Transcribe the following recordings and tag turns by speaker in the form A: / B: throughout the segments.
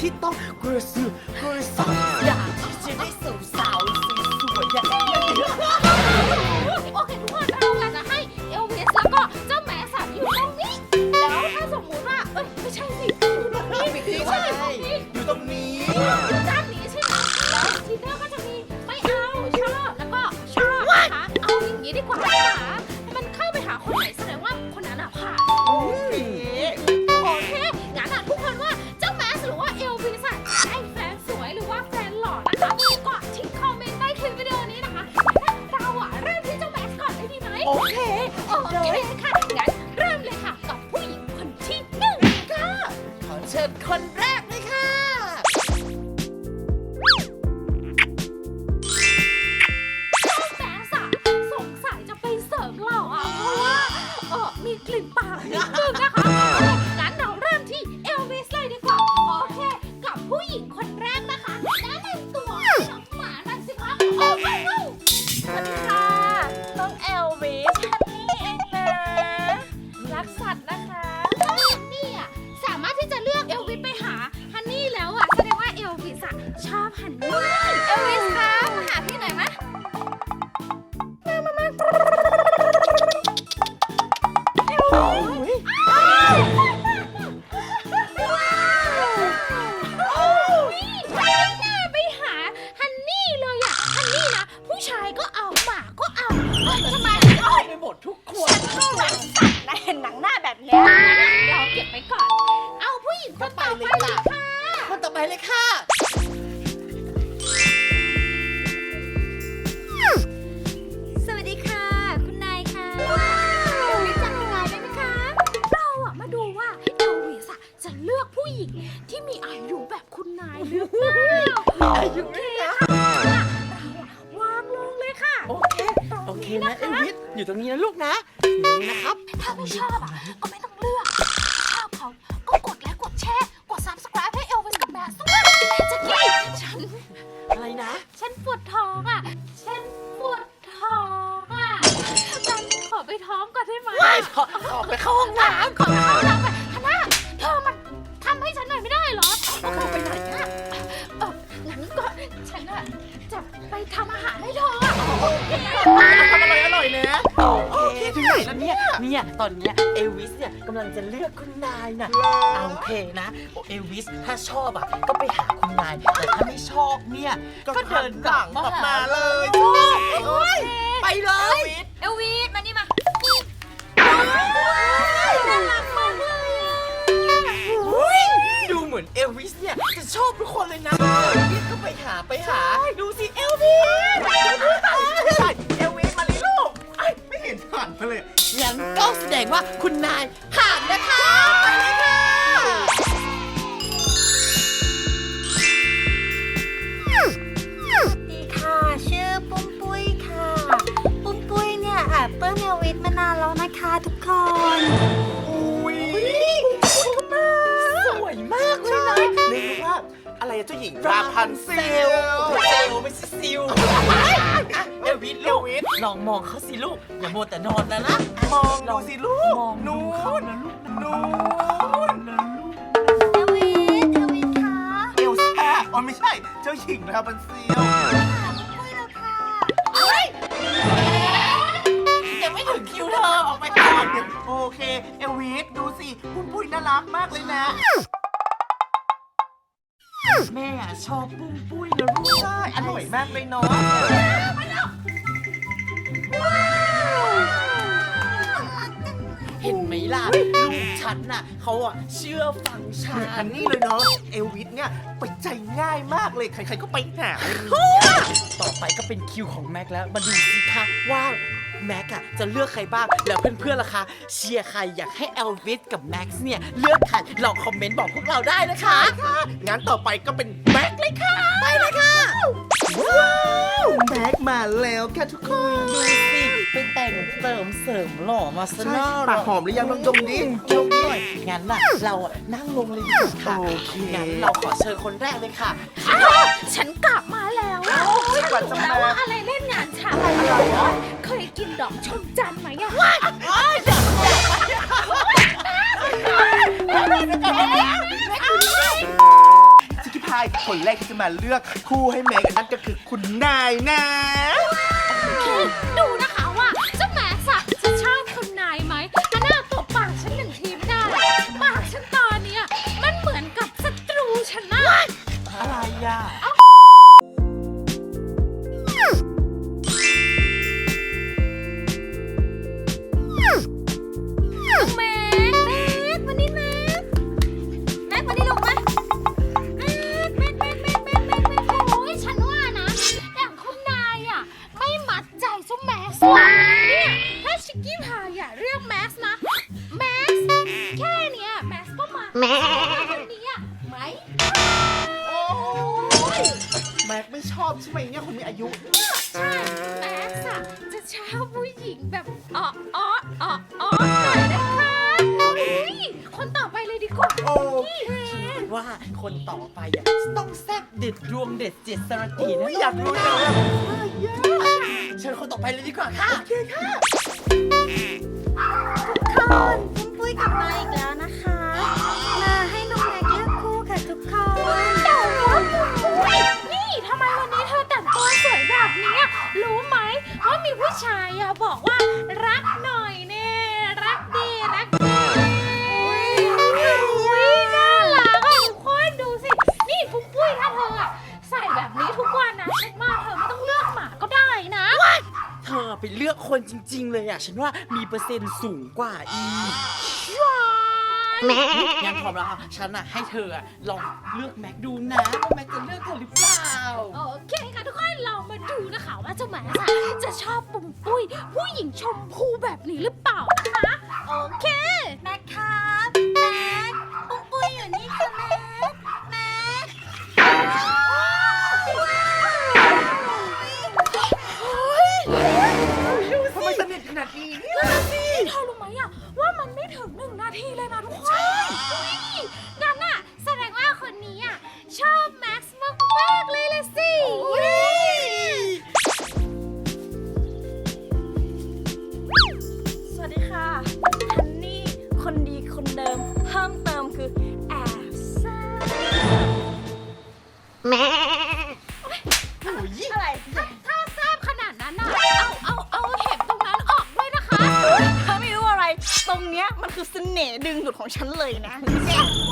A: ที่ต้องกระสือกระสับอยากที่จะได้สาวๆสวยๆอย่างนี้
B: โอเคทุกคนเราอยากจะให้เอลวิสแล้วก็เจ้าแม่สามอยู่ตรงนี้ แล้วถ้าสมมุติว่าเอ้ยไม่ใช่สิอยู่ตรงนี้
A: ไม่ใช่
B: ใช่ตรงนี้
A: อยู่ตรงนี้
B: อยู่ด้านนี้ใช่ไหมแล้วทีเนอร์ก็จะมีไม่เอาชอบแล้วก็ชอบนะคะ เอาอย่างนี้ดีกว่าค่ะมันเข้าไปหาคนไหนแสด จะกี้ฉัน
A: อะไรนะ
B: ฉันปวดท้องอะ ฉันปวดท้องอะฉันขอไปท้องก่อนได้ไหม
A: ไม่ขอขอไปเข้าห้องน้
B: ขอไปเข้าห้องน้ำไปฮาน่าเธอมันทำให้ฉันหน่อยไม่ได้เหรอำ
A: เอาไปไหนอะ
B: เอองั้นก็ฉันอะจะไปทำอาหารให้เธออะโอเค
A: ทำอะไรอร่อยนะโอเคถึงไหนแล้วเนี่ย เนี่ย ตอนเนี้ยเอลวิส เนี่ยกำลังจะเลือกคุณนายน่ะเอาโอเคนะโอเอลวิสถ้าชอบอะก็ไปหาคุณนาย แต่ถ้าไม่ชอบเนี่ยก็เดินกลับมาหาเลยชอบโอ้ยไปเลย
C: เอลวิสมานี่มา
B: น่ารักมากเลยอะ
A: อุ๊ยดูเหมือนเอลวิสเนี่ยจะชอบทุกคนเลยนะเอลวิสก็ไปหาไปหา ดูสิเอลวิสใช่เอลวิสมาเลยลูกไอ้ไม่เห็นผ่านมาเลย งั้นก็แสดงว่าคุณนายผ่านนะคะ เจ้าหญิงรา
D: บันเซียว
C: หาปุ้มปุ้ยแล้วค่ะ
A: ยังไม่ถึงคิวเธอออกไปก่อน
D: โอเค เอลวิสดูสิปุ้มปุ้ยน่ารักมากเลยนะ
A: แม่อะชอบปุ้มปุ้ยนะลูก
D: ใช่อร่อยมากเลยเนาะ
A: ห็นไหมล่ะลูกฉันน่ะเขาอะเชื่อฟังฉั
D: เหมือนอั
A: น
D: นนี้เลยเนาะเอลวิสเนี่ยไปใจง่ายมากเลยใครๆก็ไปหาเลย
A: ต่อไปก็เป็นคิวของแม็กแล้วมาดูสิคะว่าแม็กอะจะเลือกใครบ้าง แล้วเพื่อนๆล่ะคะ เชียร์ใครอยากให้เอลวิสกับแม็กซ์เนี่ย เลือกใครลองคอมเมนต์บอกพวกเราได้นะคะ
D: งั้นต่อไปก็เป็นแม็กเลยค่ะ ไปเลยค่ะ ว้าว แม็กมาแล้วค่ะทุกคน
A: ดูสิไปแต่ง เติมเสริมหล่อมาซะน่อ
D: ปากหอมหรือยังลองดมดิ
A: ดมหน่อยงั้นน่ะเราอะนั่งลงเลยดีกว่าค่ะงั้นเราขอเชิญคนแรกเลยค่ะ
B: ฉันกลับมาแล้ว
D: ฉัน
B: รู้แล้วว่าอะไรเล่นงานฉันเคยกินดอกชมจันทร์ไหมอะ
A: ชิคกี้พาย
D: คนแรกที่จะมาเลือกคู่ให้แม็กนั่นก็คือคุณนายนะ
B: เจ้าแม็กซ์เนี่ยถ้าชิคกี้พายอย่าเรียกแม็กซ์นะแม็กซ์แค่เนี้ยแม็กซ์ก็มาแม็กคนนี้อะไหม
D: โอ้ยแม็กไม่ชอบใช่ไหมเนี่ยคนมีอายุ
B: ใช่แม็กซ์อะจะชอบผู้หญิงแบบอ๋ออ๋ออ๋ออ๋อหน่อยนะคะอุ้ยคนต่อไปเลยดีกว่า
A: โอ
B: พี่
A: เค
B: เฮ
A: ว่าคนต่อไปอะต้องแซ่บเด็ดดวงเด็ดเจ็ดสรตีนะ
D: อยากรู้จังเลย
A: เชิญคนต่อไปเลยดีกว่าค่ะ
D: โอเคค่ะ
C: คนปุ้มปุ้ยกลับมาอีกแล้วนะคะ มาให้น้องแม็กเลือกคู่ค่ะทุกคน
B: นี่ทำไมวันนี้เธอแต่งตัวสวยแบบนี้อะรู้ไหมว่ามีผู้ชายอะบอกว่ารักหน่อยเน่รักดีรักดี
A: คนจริง ๆ เลยอะ ฉันว่ามีเปอร์เซ็นต์สูงกว่าอีกงั้นพร้อมแล้วค่ะฉันอะให้เธออะลองเลือกแม็กดูนะว่าแม็กจะเลือกเธอหรือเปล่า
B: โอเคค่ะทุกคนเรามาดูนะคะว่าเจ้าหมาอะจะชอบปุ่มปุ้ย ผู้หญิงชมพูแบบนี้หรือเปล่านะคะ โอเค
C: แม็กครั คื
B: อแอบซ่า
C: อะไร
B: ถ้าแซบขนาดนั้นอะเอาเอาเอาเห็บตรงนั้นออกด้วยนะคะ
C: เธอไม่รู้อะไร ตรงเนี้ยมันคือเสน่ห์ดึงดูดของฉันเลยนะ
B: ว่าน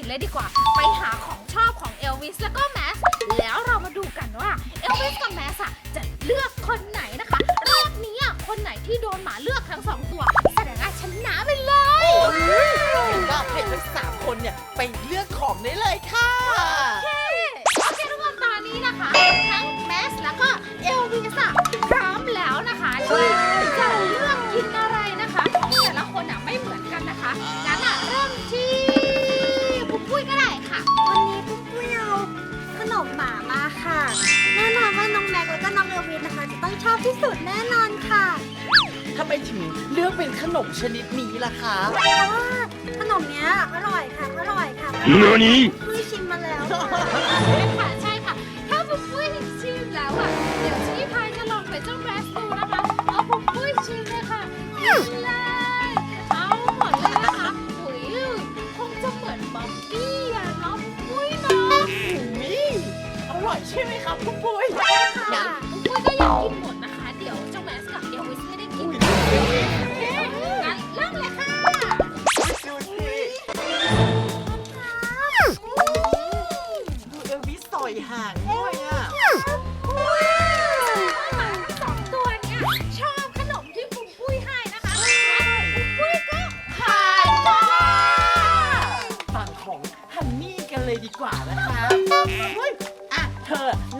B: สิน
C: เลย
D: ดีก
B: ว่า
A: ไป
B: หาของชอบของเอลวิสแล้วก็แมสแล้วเรามาดูกันว่าเอลวิสกับแมสอะจะเลือกคนไหนนะคะรอบนี้อะคนไหนที่โดนหมาเลือกทั้งสองตัวแสดงว่าชนะไปเลย
A: เห็นว่าให้ทั้งสามคนเนี่ยไปเลือกของได้เลยค่ะ
C: ชอบที่สุดแน่นอนค่ะ
A: ทำไมถึงเลือกเป็นขนมชนิดนี้ล่ะคะ
C: เพราะว่าขนมเนี้ยอร่อยค่ะ อร่อยค่ะปุ้ยชิมมาแล้วค่ะ
B: ใช่ค่ะใช่ค่ะ ถ้าปุ้มปุ้ยชิมแล้วอะเดี๋ยวชี้พายจะลองเป็นเจ้าแมสดูนะคะ เอาปุ้มปุ้ยชิมเลยค่ะ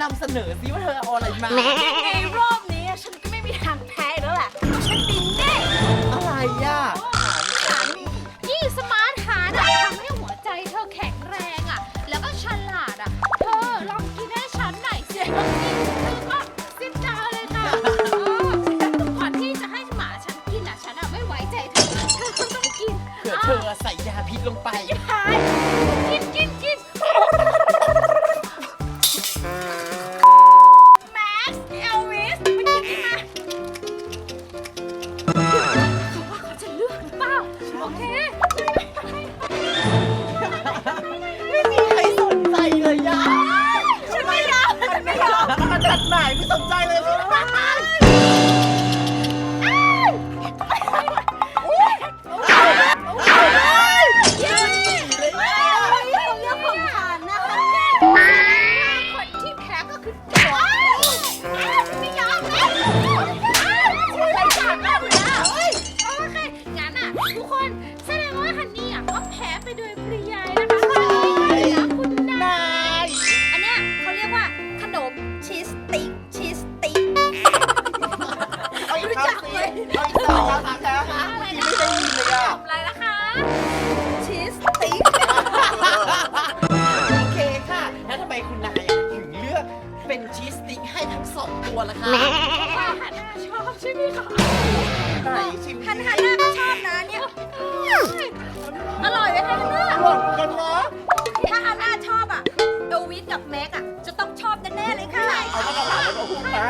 B: นำ
A: เสนอซิว่าเธอเอาอะไรมา
C: ในรอบนี้ฉันก็ไม่มีทางแพ้แล้วแหละฉันตินแน่
A: อะไรอะสามี
B: นี่สมาร์ทฮาร์ดะทำให้หัวใจเธอแข็งแรงอะแล้วก็ฉลาดอะเธอลองกินให้ฉันหน่อยสิฉันก็ซิดดาเลยค่ะก่อนที่จะให้หมาฉันกินอะฉันอะไม่ไว้ใจเธอเธอต้องกิน
A: เธอใส่ยาพิษลงไป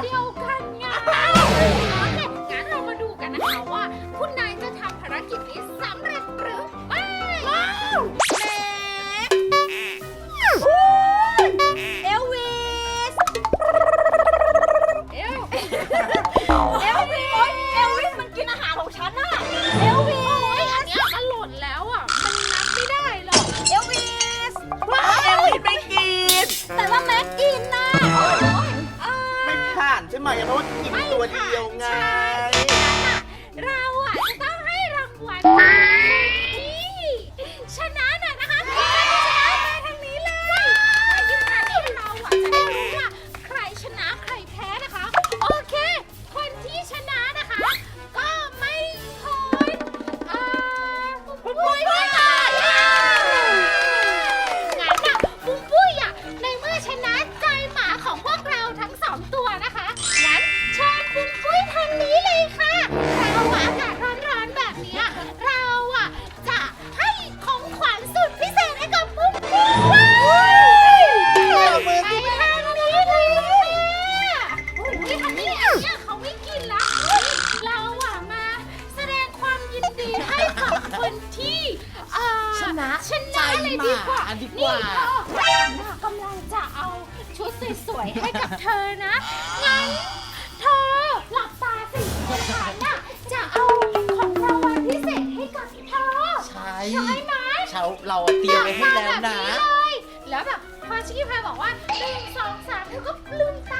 B: Tchau. Cái. ห
A: มดี
B: กว่านี่เธอกำลังจะเอาชุดสวยๆให้กับเธอนะ งั้นเธอหลับตาสิฉันน่ะจะเอาของรางวัลพิเศษให้กับเธอ
A: ใช่
B: ไหม
A: เราเราเตรียมไว้ให้แล้วนะ
B: แล้วแบบพอชิคกี้พายบอกว่าหนึ่งสองสามเธอก็ลืมตา